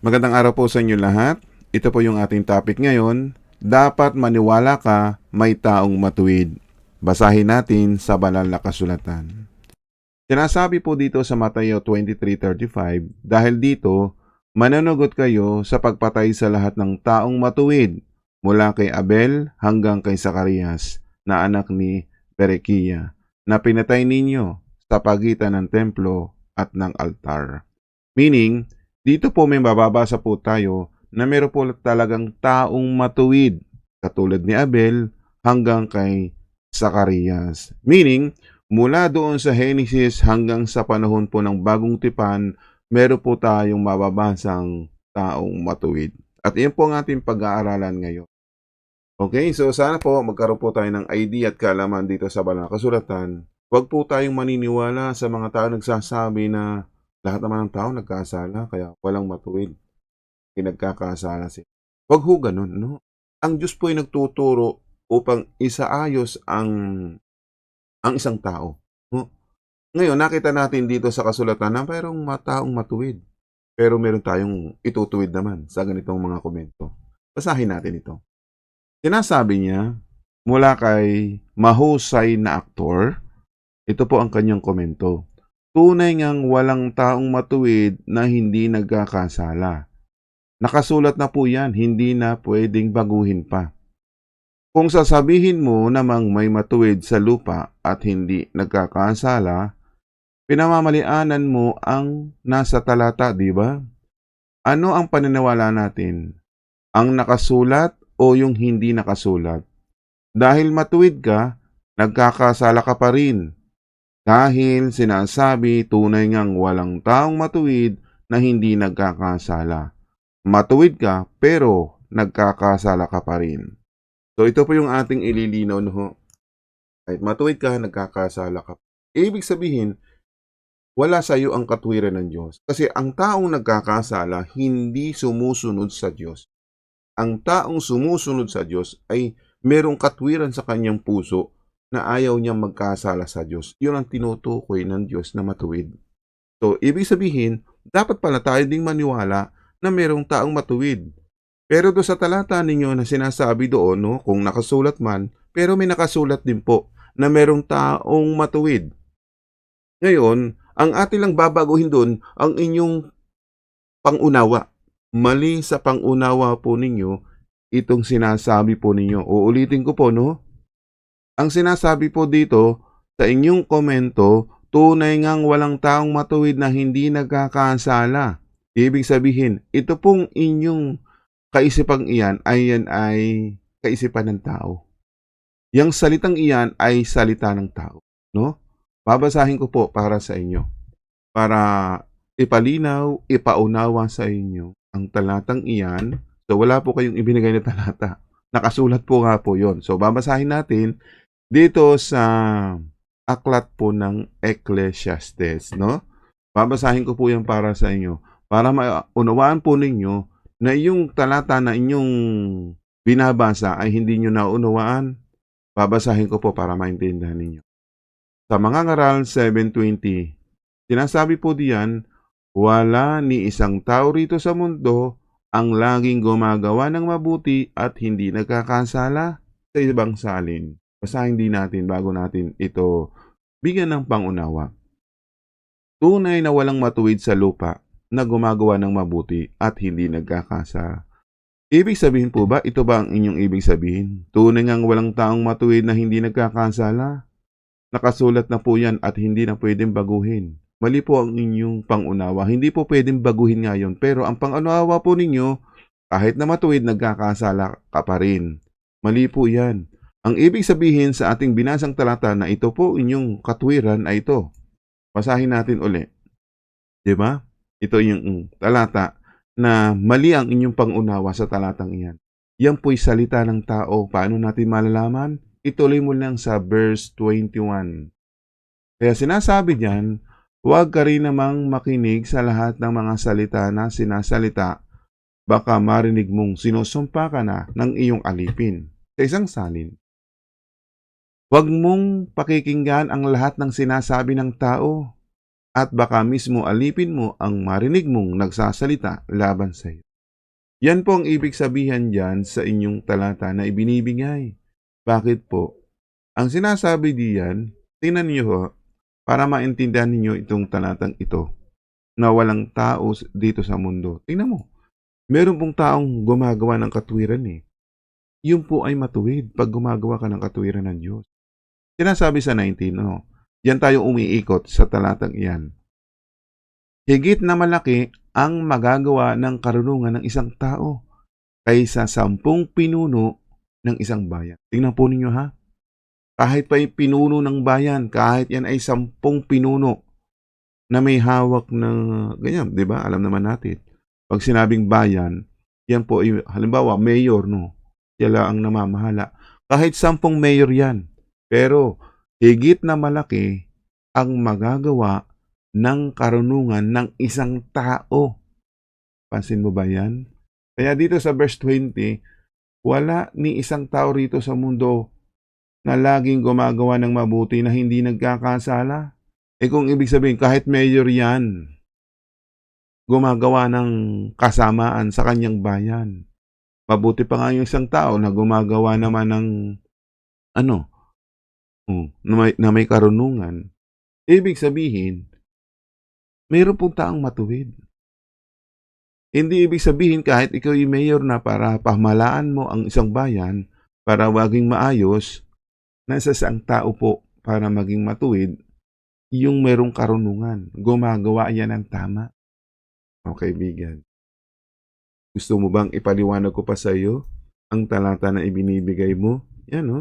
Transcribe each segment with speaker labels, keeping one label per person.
Speaker 1: Magandang araw po sa inyo lahat. Ito po yung ating topic ngayon. Dapat maniwala ka, may taong matuwid. Basahin natin sa banal na kasulatan. Sinasabi po dito sa Mateo 23.35, dahil dito, mananugot kayo sa pagpatay sa lahat ng taong matuwid, mula kay Abel hanggang kay Zacarias, na anak ni Berekia, na pinatay ninyo sa pagitan ng templo at ng altar. Meaning, dito po may mababasa po tayo na meron po talagang taong matuwid katulad ni Abel hanggang kay Zacarias. Meaning, mula doon sa Genesis hanggang sa panahon po ng bagong tipan, meron po tayong mababasang taong matuwid. At iyan po ang ating pag-aaralan ngayon. Okay, so sana po magkaroon po tayo ng idea at kaalaman dito sa banal na kasulatan. Huwag po tayong maniniwala sa mga tao nagsasabi na lahat naman ng tao nagkasala, kaya walang matuwid. Pinagkakasala sila. Huwag ho ganun, no? Ang Diyos po ay nagtuturo upang isaayos ang ang isang tao. No? Ngayon, nakita natin dito sa kasulatan na mayroong mataong matuwid. Pero meron tayong itutuwid naman sa ganitong mga komento. Basahin natin ito. Sinasabi niya, mula kay mahusay na aktor, ito po ang kanyang komento. Tunay ngang walang taong matuwid na hindi nagkakasala. Nakasulat na po yan, hindi na pwedeng baguhin pa. Kung sasabihin mo namang may matuwid sa lupa at hindi nagkakasala, pinamamalianan mo ang nasa talata, di ba? Ano ang paniniwala natin? Ang nakasulat o yung hindi nakasulat? Dahil matuwid ka, nagkakasala ka pa rin. Dahil sinasabi tunay ngang walang taong matuwid na hindi nagkakasala. Matuwid ka pero nagkakasala ka pa rin. So ito po yung ating ililinaw no. Kahit matuwid ka, nagkakasala ka. Ibig sabihin, wala sa iyo ang katwiran ng Diyos. Kasi ang taong nagkakasala, hindi sumusunod sa Diyos. Ang taong sumusunod sa Diyos ay merong katwiran sa kanyang puso na ayaw niyang magkasala sa Diyos. Yun ang tinutukoy ng Diyos na matuwid. So, ibig sabihin, dapat pala tayo ding maniwala na merong taong matuwid. Pero do sa talata ninyo na sinasabi doon, no, kung nakasulat man, pero may nakasulat din po na merong taong matuwid. Ngayon, ang atin lang babaguhin doon ang inyong pangunawa. Mali sa pangunawa po ninyo itong sinasabi po ninyo. Uulitin ko po, no? Ang sinasabi po dito sa inyong komento, tunay ngang walang taong matuwid na hindi nagkakasala. Ibig sabihin, ito pong inyong kaisipang iyan ay yan ay kaisipan ng tao. Yang salitang iyan ay salita ng tao. No? Babasahin ko po para sa inyo. Para ipalinaw, ipaunawa sa inyo ang talatang iyan. So wala po kayong ibinigay na talata. Nakasulat po nga po yon. So babasahin natin dito sa aklat po ng Ecclesiastes, no? Babasahin ko po yan para sa inyo. Para maunawaan po ninyo na yung talata na inyong binabasa ay hindi nyo naunawaan. Babasahin ko po para maintindihan ninyo. Sa mga ngaral 720, sinasabi po diyan, wala ni isang tao rito sa mundo ang laging gumagawa ng mabuti at hindi nagkakasala sa ibang salin. Basahin din natin bago natin ito bigyan ng pangunawa. Tunay na walang matuwid sa lupa na gumagawa ng mabuti at hindi nagkakasa. Ibig sabihin po ba, ito ba ang inyong ibig sabihin? Tunay ngang walang taong matuwid na hindi nagkakasala? Nakasulat na po yan at hindi na pwedeng baguhin. Mali po ang inyong pangunawa. Hindi po pwedeng baguhin ngayon. Pero ang pangunawa po ninyo, kahit na matuwid, nagkakasala ka pa rin. Mali po yan. Ang ibig sabihin sa ating binasang talata na ito po inyong katwiran ay ito. Basahin natin uli. Di ba? Ito yung talata na mali ang inyong pangunawa sa talatang iyan. Yan po'y salita ng tao. Paano natin malalaman? Ituloy mo lang sa verse 21. Kaya sinasabi diyan, huwag ka rin namang makinig sa lahat ng mga salita na sinasalita. Baka marinig mong sinusumpa ka na ng iyong alipin sa isang salin. Huwag mong pakikinggan ang lahat ng sinasabi ng tao. at baka mismo alipin mo ang marinig mong nagsasalita laban sa iyo. Yan po ang ibig sabihin dyan sa inyong talata na ibinibigay. Bakit po? Ang sinasabi diyan, tingnan niyo ho, para maintindihan ninyo itong talatang ito na walang tao dito sa mundo. Tingnan mo, meron pong taong gumagawa ng katwiran eh. Yun po ay matuwid pag gumagawa ka ng katwiran ng Diyos. Sinasabi sa 19, ano, yan tayo umiikot sa talatang iyan. Higit na malaki ang magagawa ng karunungan ng isang tao kaysa sampung pinuno ng isang bayan. Tingnan po ninyo ha. Kahit pa pinuno ng bayan, kahit yan ay sampung pinuno na may hawak ng ganyan, di ba? Alam naman natin. Pag sinabing bayan, yan po, halimbawa, mayor, no? Sila ang namamahala. Kahit sampung mayor yan. Pero, higit na malaki ang magagawa ng karunungan ng isang tao. Pansin mo ba yan? Kaya dito sa verse 20, wala ni isang tao rito sa mundo na laging gumagawa ng mabuti na hindi nagkakasala. Eh kung ibig sabihin, kahit mayor yan, gumagawa ng kasamaan sa kanyang bayan. Mabuti pa nga yung isang tao na gumagawa naman ng ano, oh, na, may, na may karunungan. Ibig sabihin, mayroon pong taong matuwid. Hindi ibig sabihin kahit ikaw yung mayor na para pamalaan mo ang isang bayan para maging maayos, nasa isang tao po para maging matuwid, yung merong karunungan. Gumagawa yan ng tama. Okay, bigan. Gusto mo bang ipaliwanag ko pa sa iyo ang talata na ibinibigay mo? Yan, no?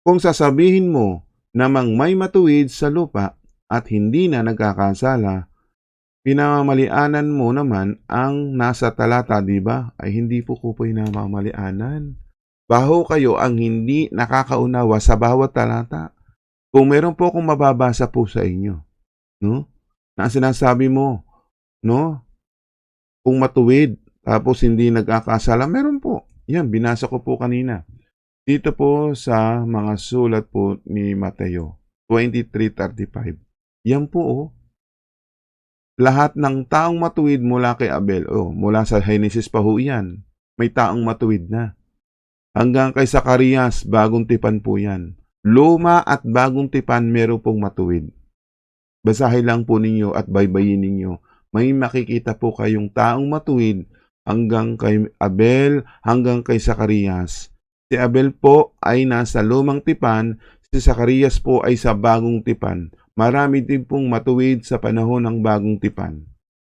Speaker 1: Kung sasabihin mo namang may matuwid sa lupa at hindi na nagkakasala, pinamamalianan mo naman ang nasa talata, di ba? Ay hindi po ko po pinamamalianan. Baho kayo ang hindi nakakaunawa sa bawat talata. Kung meron po akong mababasa po sa inyo, no? Na sinasabi mo, no? Kung matuwid, tapos hindi nagkakasala, meron po. Yan, binasa ko po kanina. Dito po sa mga sulat po ni Mateo, 23.35. Yan po, oh. Lahat ng taong matuwid mula kay Abel, oh, mula sa Genesis pa ho yan, may taong matuwid na. Hanggang kay Zacarias, bagong tipan po yan. Luma at bagong tipan meron pong matuwid. Basahin lang po ninyo at baybayin ninyo. May makikita po kayong taong matuwid hanggang kay Abel, hanggang kay Zacarias. Si Abel po ay nasa lumang tipan, si Zacarias po ay sa bagong tipan. Marami din pong matuwid sa panahon ng bagong tipan.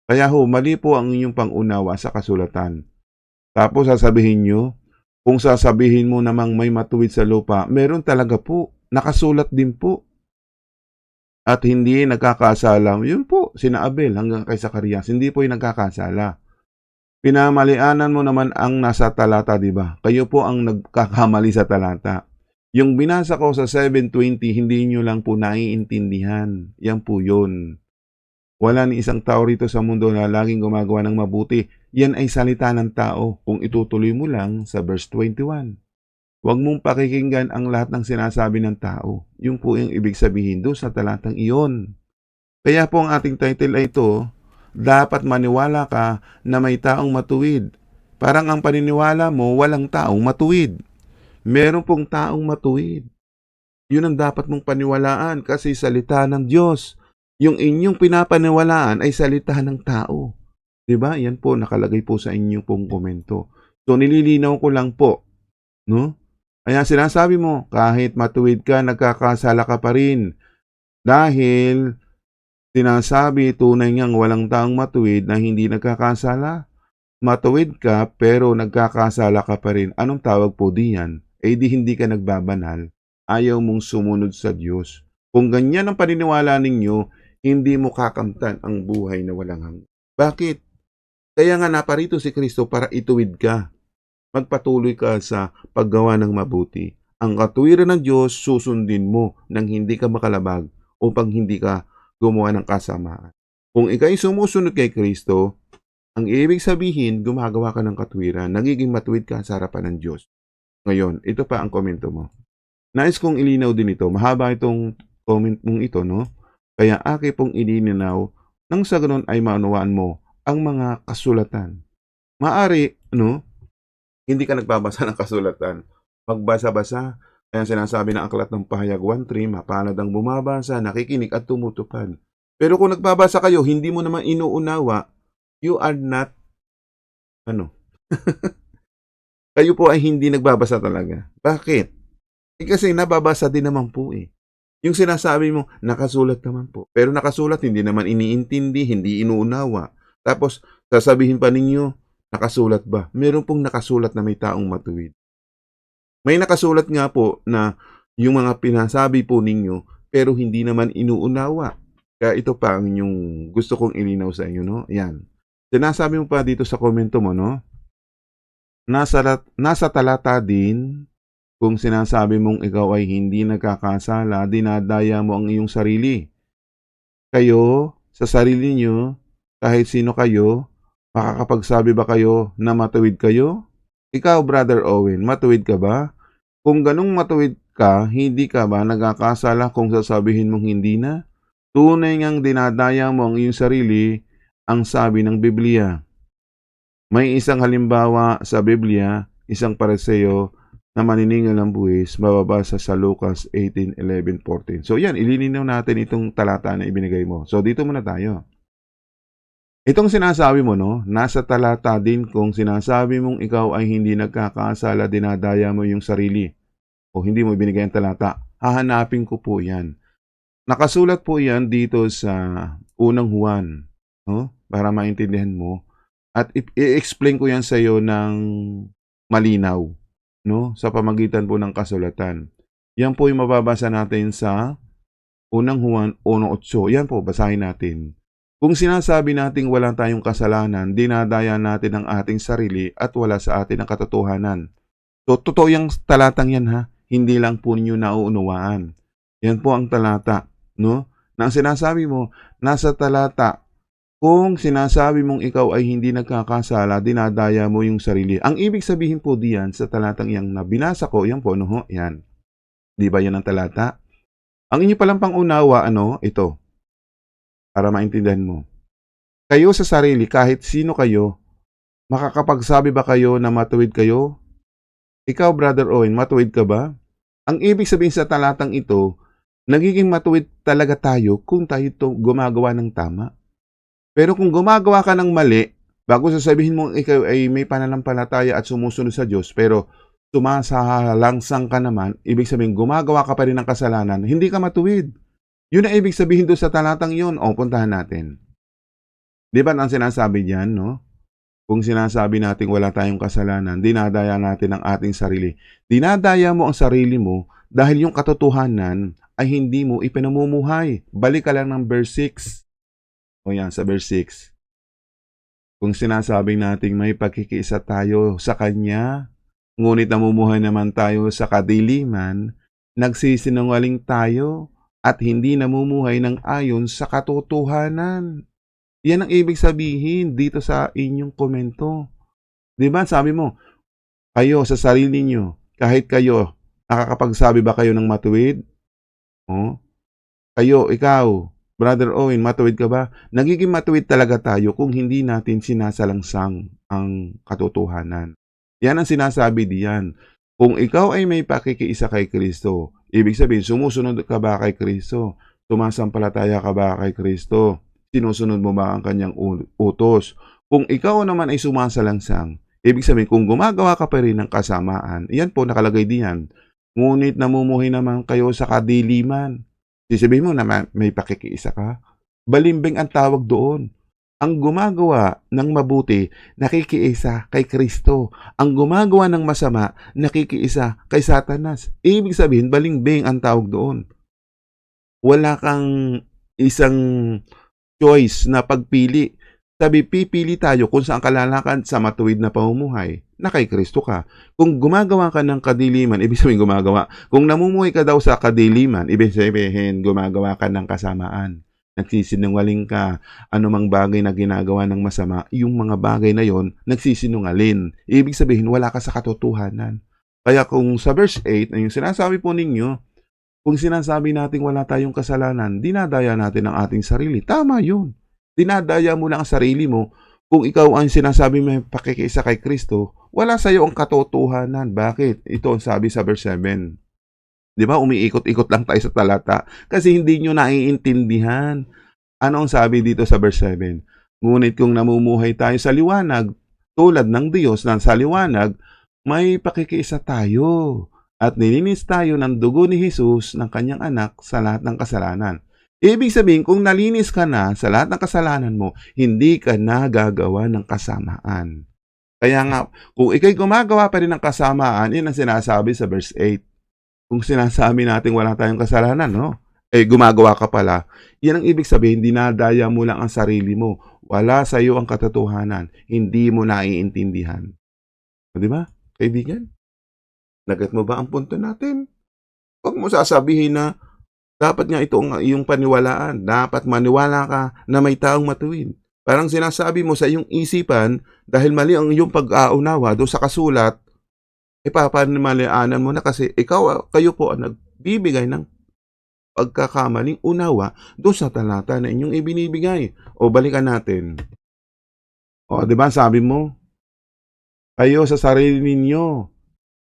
Speaker 1: Kaya ho, mali po ang inyong pangunawa sa kasulatan. Tapos sasabihin nyo, kung sasabihin mo namang may matuwid sa lupa, meron talaga po. Nakasulat din po. At hindi nagkakasala. Yun po, sina Abel hanggang kay Zacarias. Hindi po yung nagkakasala. Pinamalianan mo naman ang nasa talata, di ba? Kayo po ang nagkakamali sa talata. Yung binasa ko sa 720, hindi nyo lang po naiintindihan. Yan po yun. Wala ni isang tao rito sa mundo na laging gumagawa ng mabuti. Yan ay salita ng tao kung itutuloy mo lang sa verse 21. Huwag mong pakikinggan ang lahat ng sinasabi ng tao. Yung po yung ibig sabihin doon sa talatang iyon. Kaya po ang ating title ay ito, dapat maniwala ka na may taong matuwid. Parang ang paniniwala mo, walang taong matuwid. Meron pong taong matuwid. Yun ang dapat mong paniwalaan kasi salita ng Diyos. Yung inyong pinapaniwalaan ay salita ng tao. ba? Yan po nakalagay po sa inyong pong komento. So nililinaw ko lang po, no? Kaya sinasabi mo, kahit matuwid ka, nagkakasala ka pa rin. Dahil sinasabi tunay niyang walang taong matuwid na hindi nagkakasala. Matuwid ka pero nagkakasala ka pa rin. Anong tawag po diyan? Eh di hindi ka nagbabanal. Ayaw mong sumunod sa Diyos. Kung ganyan ang paniniwala ninyo, hindi mo kakamtan ang buhay na walang hanggan. Bakit? Kaya nga naparito si Kristo para ituwid ka. Magpatuloy ka sa paggawa ng mabuti. Ang katuwiran ng Diyos susundin mo nang hindi ka makalabag upang hindi ka gumawa ng kasamaan. Kung ikay sumusunod kay Kristo, ang ibig sabihin, gumagawa ka ng katwiran, nagiging matuwid ka sa harapan ng Diyos. Ngayon, ito pa ang komento mo. Nais kong ilinaw din ito. Mahaba itong comment mong ito, no? Kaya aki pong inininaw nang sa ganun ay maunawaan mo ang mga kasulatan. Maari, no? Hindi ka nagbabasa ng kasulatan. Magbasa-basa. Kaya sinasabi ng aklat ng pahayag 1.3, mapalad ang bumabasa, nakikinig at tumutupad. Pero kung nagbabasa kayo, hindi mo naman inuunawa, you are not, ano, kayo po ay hindi nagbabasa talaga. Bakit? Eh, kasi nababasa din naman po eh. Yung sinasabi mo, nakasulat naman po. Pero nakasulat, hindi naman iniintindi, hindi inuunawa. Tapos, sasabihin pa ninyo, nakasulat ba? Meron pong nakasulat na may taong matuwid. May nakasulat nga po na yung mga pinasabi po ninyo, pero hindi naman inuunawa. Kaya ito pa ang inyong gusto kong ilinaw sa inyo, no? Yan. Sinasabi mo pa dito sa komento mo, no? Nasa, nasa talata din, kung sinasabi mong ikaw ay hindi nagkakasala, dinadaya mo ang iyong sarili. Kayo, sa sarili niyo, kahit sino kayo, makakapagsabi ba kayo na matuwid kayo? Ikaw, Brother Owen, matuwid ka ba? Kung ganong matuwid ka, hindi ka ba nagkakasala kung sasabihin mong hindi na? Tunay ngang dinadaya mo ang iyong sarili, ang sabi ng Biblia. May isang halimbawa sa Biblia, isang pareseo na maniningal ng buwis, mababasa sa Lucas 18:11-14. So yan, ililinaw natin itong talata na ibinigay mo. So dito muna tayo. Itong sinasabi mo, no, nasa talata din kung sinasabi mong ikaw ay hindi nagkakasala, dinadaya mo yung sarili. O hindi mo ibinigay ang talata. Hahanapin ko po yan. Nakasulat po yan dito sa unang Juan, no? Para maintindihan mo. At i-explain ko yan sa iyo ng malinaw, no? Sa pamagitan po ng kasulatan. Yan po yung mababasa natin sa unang Juan 1.8. Yan po, basahin natin. Kung sinasabi nating wala tayong kasalanan, dinadaya natin ang ating sarili at wala sa atin ang katotohanan. So, totoo yung talatang yan ha. Hindi lang po ninyo nauunawaan. Yan po ang talata, no? Na ang sinasabi mo, nasa talata, kung sinasabi mong ikaw ay hindi nagkakasala, dinadaya mo yung sarili. Ang ibig sabihin po diyan sa talatang yang na binasa ko, yan po, no yan. Di ba yan ang talata? Ang inyo palang pangunawa, ano, ito, para maintindihan mo. Kayo sa sarili, kahit sino kayo, makakapagsabi ba kayo na matuwid kayo? Ikaw, Brother Owen, matuwid ka ba? Ang ibig sabihin sa talatang ito, nagiging matuwid talaga tayo kung tayo to gumagawa ng tama. Pero kung gumagawa ka ng mali, bago sasabihin mo ikaw ay may pananampalataya at sumusunod sa Diyos, pero sumasalangsang ka naman, ibig sabihin gumagawa ka pa rin ng kasalanan, hindi ka matuwid. Yun ang ibig sabihin doon sa talatang yun. O, puntahan natin. Di ba ang sinasabi diyan, no? Kung sinasabi natin wala tayong kasalanan, dinadaya natin ang ating sarili. Dinadaya mo ang sarili mo dahil yung katotohanan ay hindi mo ipinamumuhay. Balik ka lang ng verse 6. O yan, sa verse 6. Kung sinasabi natin may pagkikiisa tayo sa Kanya, ngunit namumuhay naman tayo sa kadiliman, nagsisinungaling tayo at hindi namumuhay ng ayon sa katotohanan. Yan ang ibig sabihin dito sa inyong komento. Di ba? Sabi mo, kayo sa sarili niyo, kahit kayo, nakakapagsabi ba kayo ng matuwid? Oh? Kayo, ikaw, Brother Owen, matuwid ka ba? Nagiging matuwid talaga tayo kung hindi natin sinasalangsang ang katotohanan. Yan ang sinasabi diyan. Kung ikaw ay may pakikiisa kay Kristo, ibig sabihin, sumusunod ka ba kay Kristo? Sumasampalataya ka ba kay Kristo? Sinusunod mo ba ang kanyang utos? Kung ikaw naman ay sumasalangsang, ibig sabihin, kung gumagawa ka pa rin ng kasamaan, yan po nakalagay diyan. Ngunit namumuhay naman kayo sa kadiliman. Sisabihin mo na may pakikiisa ka. Balimbing ang tawag doon. Ang gumagawa ng mabuti, nakikiisa kay Kristo. Ang gumagawa ng masama, nakikiisa kay Satanas. Ibig sabihin, balimbing ang tawag doon. Wala kang isang choice na pagpili. Sabi, pipili tayo kung saan ka lalakad sa matuwid na pamumuhay na kay Kristo ka. Kung gumagawa ka ng kadiliman, ibig sabihin gumagawa. Kung namumuhay ka daw sa kadiliman, ibig sabihin gumagawa ka ng kasamaan. Nagsisinungaling ka, anumang bagay na ginagawa ng masama, yung mga bagay na yon nagsisinungalin. Ibig sabihin, wala ka sa katotohanan. Kaya kung sa verse 8, yung sinasabi po ninyo, Kung sinasabi nating wala tayong kasalanan, dinadaya natin ang ating sarili. Tama yun. Dinadaya mo lang ang sarili mo. Kung ikaw ang sinasabi mo pakikiisa kay Kristo, wala sa iyo ang katotohanan. Bakit? Ito ang sabi sa verse 7. Di ba? Umiikot-ikot lang tayo sa talata kasi hindi nyo naiintindihan. Ano ang sabi dito sa verse 7? Ngunit kung namumuhay tayo sa liwanag, tulad ng Diyos na sa liwanag, may pakikiisa tayo at nilinis tayo ng dugo ni Jesus ng kanyang anak sa lahat ng kasalanan. Ibig sabihin, kung nalinis ka na sa lahat ng kasalanan mo, hindi ka na gagawa ng kasamaan. Kaya nga, kung ikay gumagawa pa rin ng kasamaan, yun ang sinasabi sa verse 8. Kung sinasabi natin wala tayong kasalanan, no? Eh, gumagawa ka pala. Yan ang ibig sabihin, dinadaya mo lang ang sarili mo. Wala sa iyo ang katotohanan. Hindi mo naiintindihan. O, di ba? Kaibigan? Nagat mo ba ang punto natin? Huwag mo sasabihin na dapat nga ito ang iyong paniwalaan. Dapat maniwala ka na may taong matuwid. Parang sinasabi mo sa iyong isipan, dahil mali ang iyong pag-aunawa doon sa kasulat, ipapanimalianan mo na kasi ikaw, kayo po ang nagbibigay ng pagkakamaling unawa doon sa talata na inyong ibinibigay. O balikan natin. O, di ba sabi mo, kayo sa sarili ninyo,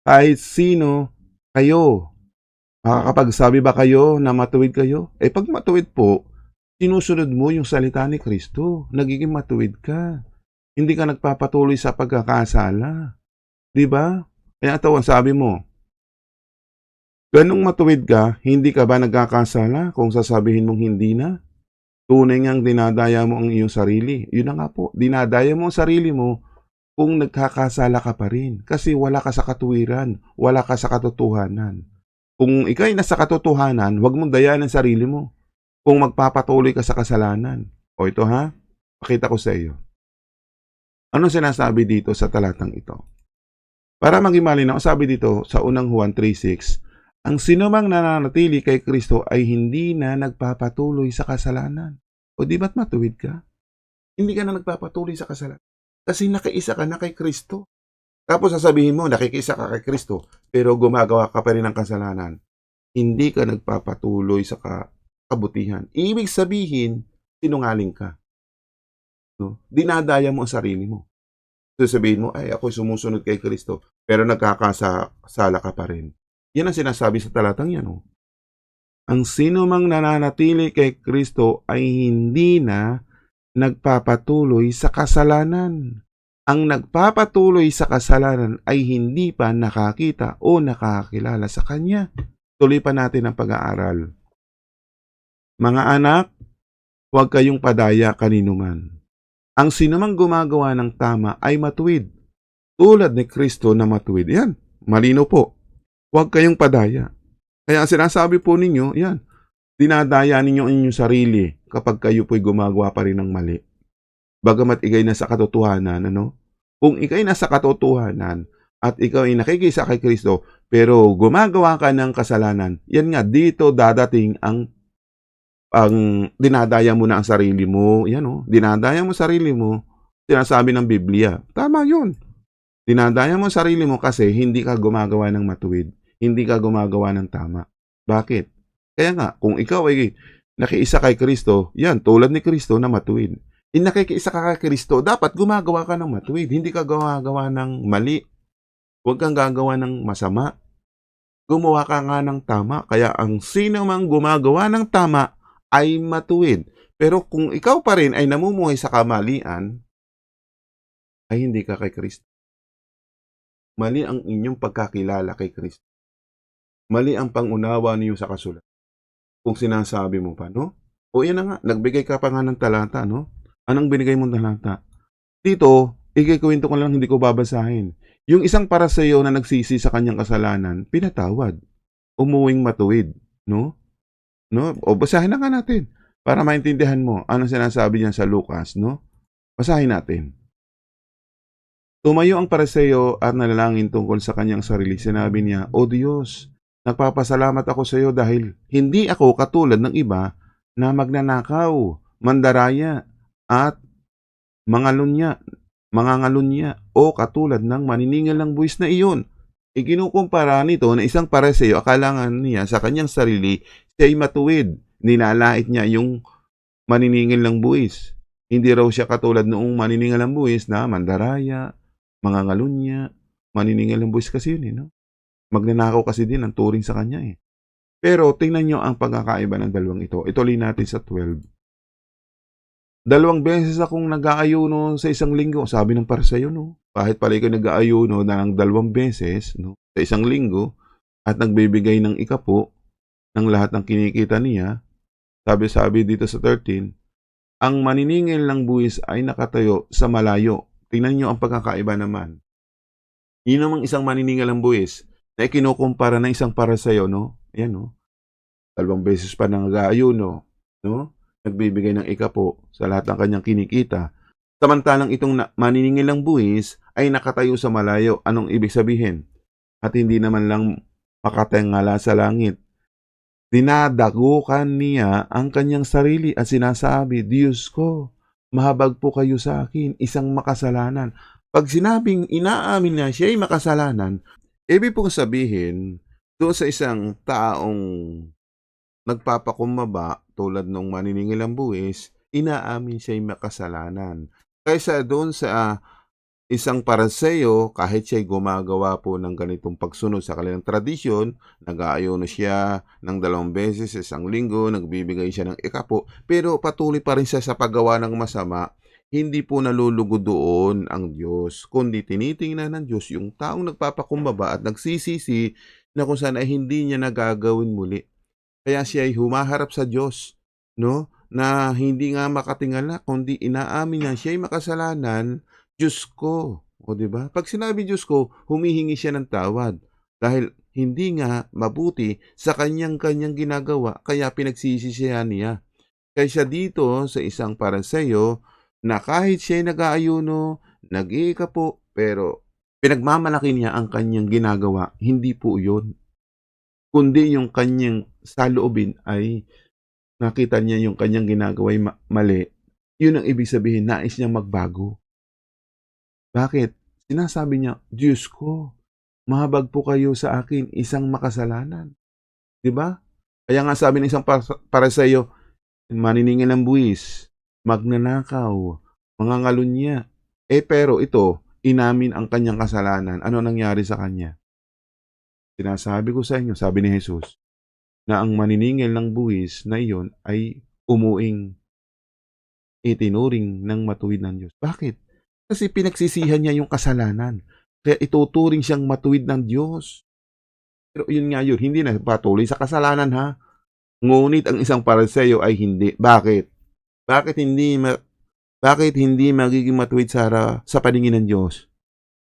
Speaker 1: kahit sino, kayo. Makakapagsabi ba kayo na matuwid kayo? Eh pag matuwid po, sinusunod mo yung salita ni Kristo. Nagiging matuwid ka. Hindi ka nagpapatuloy sa pagkakasala. Di ba? Kaya ito ang sabi mo, ganong matuwid ka, hindi ka ba nagkakasala kung sasabihin mong hindi na? Tunay ngang dinadaya mo ang iyong sarili. Yun na nga po, dinadaya mo ang sarili mo kung nagkakasala ka pa rin. Kasi wala ka sa katuwiran, wala ka sa katotohanan. Kung ikaw ay nasa katotohanan, huwag mong dayanan sarili mo. Kung magpapatuloy ka sa kasalanan. O ito ha, pakita ko sa iyo. Ano sinasabi dito sa talatang ito? Para maging malinaw, sabi dito sa unang Juan 3.6, ang sinumang nananatili kay Kristo ay hindi na nagpapatuloy sa kasalanan. O di ba't matuwid ka? Hindi ka na nagpapatuloy sa kasalanan. Kasi nakaisa ka na kay Kristo. Tapos sasabihin mo, nakikisa ka kay Kristo, pero gumagawa ka pa rin ng kasalanan. Hindi ka nagpapatuloy sa ka- kabutihan. Ibig sabihin, sinungaling ka. No? Dinadaya mo ang sarili mo. Sasabihin mo, ay ako sumusunod kay Kristo, pero nagkakasala ka pa rin. Yan ang sinasabi sa talatang yan. Oh. Ang sino mang nananatili kay Kristo ay hindi na nagpapatuloy sa kasalanan. Ang nagpapatuloy sa kasalanan ay hindi pa nakakita o nakakilala sa Kanya. Tuloy pa natin ang pag-aaral. Mga anak, huwag kayong padaya kaninuman. Ang sinumang gumagawa ng tama ay matuwid. Tulad ni Kristo na matuwid. Yan, malino po. Huwag kayong padaya. Kaya ang sinasabi po ninyo, yan, dinadaya ninyo ang inyong sarili kapag kayo po'y gumagawa pa rin ng mali. Bagamat ikay nasa katotohanan, ano? Kung ikay nasa katotohanan at ikaw ay nakikisa kay Kristo, pero gumagawa ka ng kasalanan, yan nga, dito dadating ang ang dinadaya mo na ang sarili mo. Yan oh, dinadaya mo sarili mo. Sinasabi ng Biblia. Tama yun. Dinadaya mo sarili mo kasi hindi ka gumagawa ng matuwid. Hindi ka gumagawa ng tama. Bakit? Kaya nga, kung ikaw ay nakiisa kay Kristo, yan, tulad ni Kristo na matuwid. In nakikiisa ka kay Kristo, dapat gumagawa ka ng matuwid. Hindi ka gumagawa ng mali. Huwag kang gagawa ng masama. Gumawa ka nga ng tama. Kaya ang sino mang gumagawa ng tama ay matuwid. Pero kung ikaw pa rin ay namumuhay sa kamalian, ay hindi ka kay Kristo. Mali ang inyong pagkakilala kay Kristo. Mali ang pangunawa niyo sa kasulat. Kung sinasabi mo pa, no? O yan na nga, nagbigay ka pa nga ng talata, no? Anong binigay mong talata? Dito, ikikwento ko lang, hindi ko babasahin. Yung isang paraseyo na nagsisi sa kanyang kasalanan, pinatawad. Umuwing matuwid, no? No? O basahin na nga natin para maintindihan mo ano sinasabi niya sa Lucas, no? Basahin natin. Tumayo ang paraseyo at nalalangin tungkol sa kanyang sarili. Sinabi niya, O Diyos, nagpapasalamat ako sa iyo dahil hindi ako katulad ng iba na magnanakaw, mandaraya, at mga lunya, mga ngalunya, o katulad ng maniningil ng buwis na iyon. Ikinukumpara nito na isang pareseyo, akala niya sa kanyang sarili, siya'y matuwid. Nilalait niya yung maniningil ng buwis. Hindi raw siya katulad noong maniningil ng buwis na mandaraya, mga ngalunya, maniningil ng buwis kasi yun eh, no? Magnanakaw kasi din ang turing sa kanya eh. Pero tingnan nyo ang pagkakaiba ng dalawang ito. Ituloy natin sa 12. Dalawang beses akong nag-aayuno sa isang linggo. Sabi ng pareseyo, no? Kahit pala ikaw nag-aayuno na ng dalawang beses, no? Sa isang linggo, at nagbibigay ng ikapo ng lahat ng kinikita niya, sabi-sabi dito sa 13, ang maniningil ng buwis ay nakatayo sa malayo. Tingnan nyo ang pagkakaiba naman. Yun namang isang maniningil ng buwis na ikinukumpara ng isang pareseyo, no? Ayan, no? Dalawang beses pa nang nag-aayuno, no? nagbibigay ng ikapo sa lahat ng kanyang kinikita. Samantalang itong na- maniningil ng buwis ay nakatayo sa malayo. Anong ibig sabihin? At hindi naman lang makatengala sa langit. Dinadagukan niya ang kanyang sarili at sinasabi, Diyos ko, mahabag po kayo sa akin, isang makasalanan. Pag sinabing inaamin na siya ay makasalanan, ibig pong sabihin, doon sa isang taong nagpapakumbaba tulad nung maniningil ang buwis, inaamin siya'y makasalanan. Kaysa doon sa isang paraseyo, kahit siya'y gumagawa po ng ganitong pagsunod sa kanilang tradisyon, nag-aayono siya ng dalawang beses sa isang linggo, nagbibigay siya ng ikapo, pero patuloy pa rin siya sa paggawa ng masama, hindi po nalulugod doon ang Diyos, kundi tinitingnan ng Diyos yung taong nagpapakumbaba at nagsisisi na kung saan ay hindi niya nagagawin muli. Kaya siya ay humaharap sa Diyos, no? Na hindi nga makatingala, kundi inaamin niya siya ay makasalanan, Diyos ko. O di ba? Pag sinabi Diyos ko, humihingi siya ng tawad dahil hindi nga mabuti sa kanyang-kanyang ginagawa, kaya pinagsisisihan niya. Kaysa dito sa isang paraseyo na kahit siya ay nag-aayuno, nag-iika po, pero pinagmamalaki niya ang kanyang ginagawa, hindi po yun. Kundi yung kanyang saloobin ay nakita niya yung kanyang ginagawa ay ma- mali. Yun ang ibig sabihin, nais niyang magbago. Bakit? Sinasabi niya, Diyos ko, mahabag po kayo sa akin isang makasalanan. Ba? Kaya nga sabi ng isang para, para sa iyo, maniningil ng buwis, magnanakaw, mga ngalunya. Eh pero ito, inamin ang kanyang kasalanan. Ano nangyari sa kanya? Sinasabi ko sa inyo, sabi ni Jesus, na ang maniningil ng buwis na iyon ay umuing itinuring ng matuwid ng Diyos. Bakit? Kasi pinagsisihan niya yung kasalanan. Kaya ituturing siyang matuwid ng Diyos. Pero yun nga yun, hindi na patuloy sa kasalanan ha. Ngunit ang isang paraseyo ay hindi. Bakit? Bakit hindi ma- bakit hindi magiging matuwid sa, hara- sa paningin ng Diyos?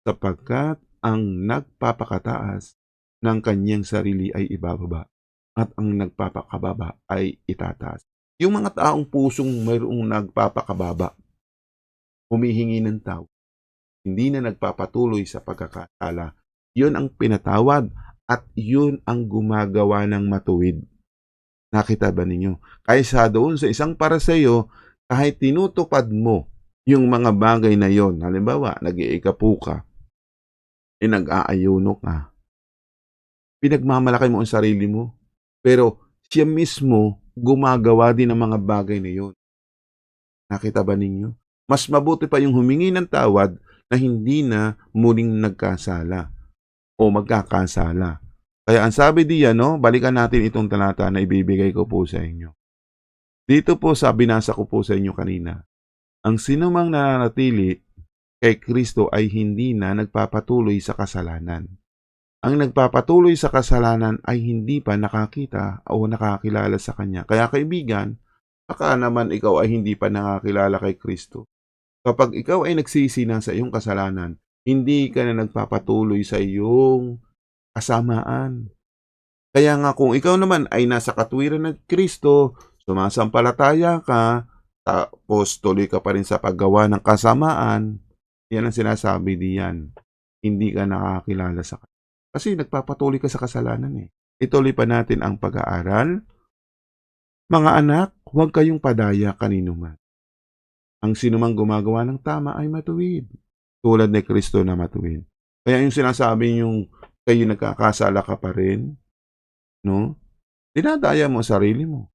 Speaker 1: Sapagkat ang nagpapakataas ng kanyang sarili ay ibababa at ang nagpapakababa ay itataas. Yung mga taong pusong mayroong nagpapakababa, humihingi ng tao, hindi na nagpapatuloy sa pagkakasala, yun ang pinatawad at yun ang gumagawa ng matuwid. Nakita ba ninyo? Kaysa doon sa isang paraseyo, kahit tinutupad mo yung mga bagay na yon, halimbawa, nag-iikapu ka, eh nag-aayuno ka, pinagmamalaki mo ang sarili mo, pero siya mismo gumagawa din ng mga bagay na yon. Nakita ba ninyo? Mas mabuti pa yung humingi ng tawad na hindi na muling nagkasala o magkakasala. Kaya ang sabi diyan, no, balikan natin itong talata na ibibigay ko po sa inyo. Dito po sa binasa ko po sa inyo kanina, ang sinumang nananatili kay Kristo ay hindi na nagpapatuloy sa kasalanan. Ang nagpapatuloy sa kasalanan ay hindi pa nakakita o nakakilala sa Kanya. Kaya kaibigan, baka naman ikaw ay hindi pa nakakilala kay Kristo. Kapag ikaw ay nagsisi na sa iyong kasalanan, hindi ka na nagpapatuloy sa iyong kasamaan. Kaya nga kung ikaw naman ay nasa katwiran ng Kristo, sumasampalataya ka, tapos tuloy ka pa rin sa paggawa ng kasamaan, yan ang sinasabi diyan. Hindi ka nakakilala sa Kanya. Kasi nagpapatuloy ka sa kasalanan eh. Ituloy pa natin ang pag-aaral. Mga anak, huwag kayong padaya kanino man. Ang sinumang gumagawa ng tama ay matuwid. Tulad ni Kristo na matuwid. Kaya yung sinasabi yung kayo nagkakasala ka pa rin, no? Dinadaya mo sarili mo.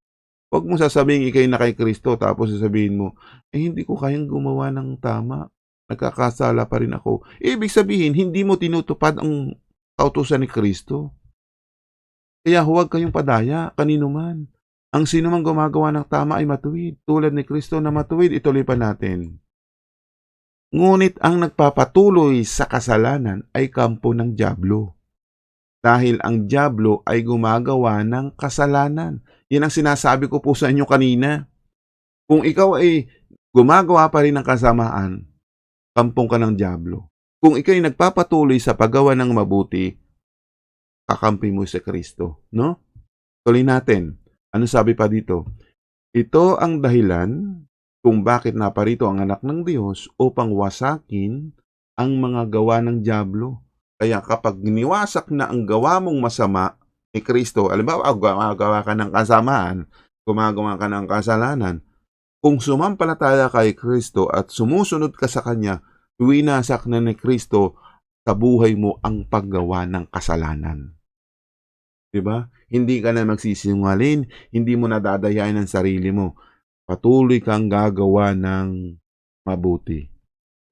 Speaker 1: Huwag mo sasabihin ikay na kay Kristo tapos sasabihin mo, eh hindi ko kayang gumawa ng tama. Nagkakasala pa rin ako. Ibig sabihin, hindi mo tinutupad ang kautusan ni Kristo. Kaya huwag kayong padaya, kanino man. Ang sino mang gumagawa ng tama ay matuwid. Tulad ni Kristo na matuwid, ituloy pa natin. Ngunit ang nagpapatuloy sa kasalanan ay kampo ng Diablo. Dahil ang Diablo ay gumagawa ng kasalanan. Yan ang sinasabi ko po sa inyo kanina. Kung ikaw ay gumagawa pa rin ng kasamaan, kampong ka ng Diablo. Kung ikaw ay nagpapatuloy sa paggawa ng mabuti, kakampi mo si Kristo. No? Tuloy natin. Ano sabi pa dito? Ito ang dahilan kung bakit naparito ang anak ng Diyos upang wasakin ang mga gawa ng Diablo. Kaya kapag niwasak na ang gawa mong masama ni Kristo, alimbawa, gumagawa ka ng kasamaan, gumagawa ka ng kasalanan, kung sumampalataya kay Kristo at sumusunod ka sa Kanya, winasak na ni Kristo sa buhay mo ang paggawa ng kasalanan. 'Di ba? Hindi ka na magsisinungaling, hindi mo nadadayain ang sarili mo. Patuloy kang gagawa ng mabuti.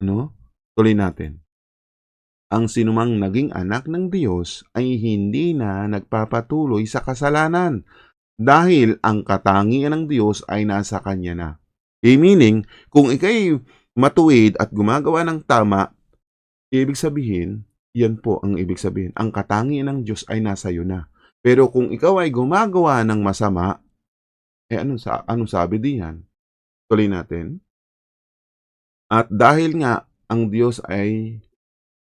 Speaker 1: Ano? Tuloy natin. Ang sinumang naging anak ng Diyos ay hindi na nagpapatuloy sa kasalanan dahil ang katangian ng Diyos ay nasa kanya na. E meaning, kung ikay matuwid at gumagawa ng tama, ibig sabihin, yan po ang ibig sabihin. Ang katangian ng Diyos ay nasa iyo na. Pero kung ikaw ay gumagawa ng masama, eh anong, sa, anong sabi diyan? Tuloy natin. At dahil nga ang Diyos ay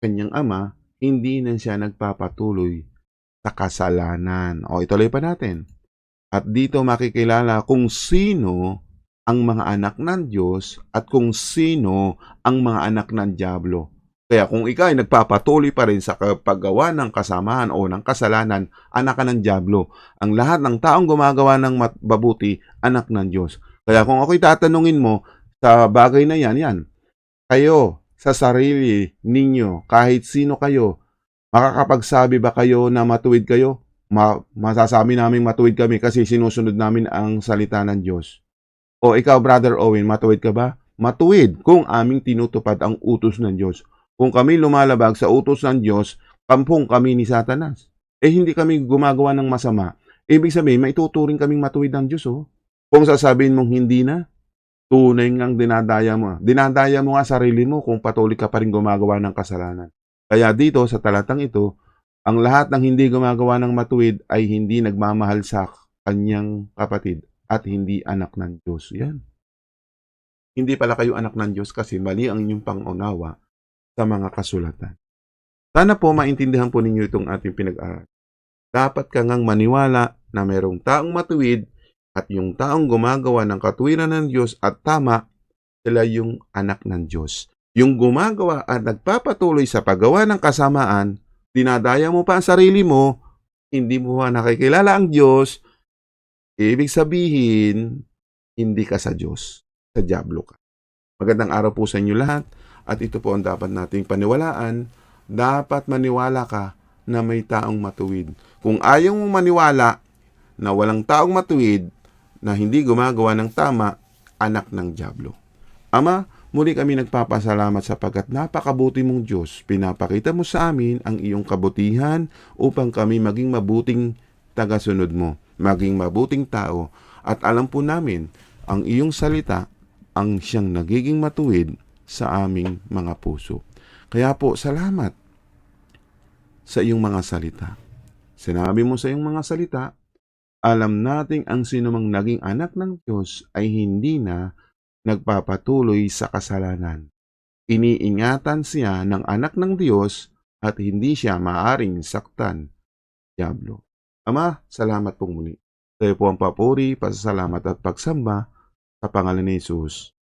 Speaker 1: kanyang ama, hindi na siya nagpapatuloy sa kasalanan. O ituloy pa natin. At dito makikilala kung sino ang mga anak ng Diyos at kung sino ang mga anak ng Diablo. Kaya kung ikaw ay nagpapatuloy pa rin sa paggawa ng kasamaan o ng kasalanan, anak ka ng Diablo. Ang lahat ng taong gumagawa ng mabuti, anak ng Diyos. Kaya kung ako'y tatanungin mo sa bagay na yan, yan, kayo sa sarili ninyo, kahit sino kayo, makakapagsabi ba kayo na matuwid kayo? Ma- masasabi namin matuwid kami kasi sinusunod namin ang salita ng Diyos. O ikaw, Brother Owen, matuwid ka ba? Matuwid kung aming tinutupad ang utos ng Diyos. Kung kami lumalabag sa utos ng Diyos, kampong kami ni Satanas. Eh hindi kami gumagawa ng masama. Ibig sabihin, maituturing kaming matuwid ng Diyos. Oh. Kung sasabihin mong hindi na, tunay ngang dinadaya mo. Dinadaya mo nga sarili mo kung patuloy ka pa rin gumagawa ng kasalanan. Kaya dito, sa talatang ito, ang lahat ng hindi gumagawa ng matuwid ay hindi nagmamahal sa kanyang kapatid at hindi anak ng Diyos. Yan. Hindi pala kayo anak ng Diyos kasi mali ang inyong pangunawa sa mga kasulatan. Sana po maintindihan po ninyo itong ating pinag-aaral. Dapat ka ngang maniwala na mayroong taong matuwid at yung taong gumagawa ng katuwiran ng Diyos at tama, sila yung anak ng Diyos. Yung gumagawa at nagpapatuloy sa paggawa ng kasamaan, dinadaya mo pa ang sarili mo, hindi mo pa nakikilala ang Diyos, ibig sabihin, hindi ka sa Diyos. Sa Diablo ka. Magandang araw po sa inyo lahat. At ito po ang dapat nating paniwalaan. Dapat maniwala ka na may taong matuwid. Kung ayaw mo maniwala na walang taong matuwid, na hindi gumagawa ng tama, anak ng Diablo. Ama, muli kami nagpapasalamat sapagkat napakabuti mong Diyos. Pinapakita mo sa amin ang iyong kabutihan upang kami maging mabuting tagasunod mo, maging mabuting tao. At alam po namin, ang iyong salita ang siyang nagiging matuwid sa aming mga puso. Kaya po, salamat sa iyong mga salita. Sinabi mo sa iyong mga salita, alam nating ang sinumang naging anak ng Diyos ay hindi na nagpapatuloy sa kasalanan. Iniingatan siya ng anak ng Diyos at hindi siya maaring saktan. Diablo. Ama, salamat pong muli. Tayo po ang papuri, pasasalamat at pagsamba sa pangalan ni Jesus.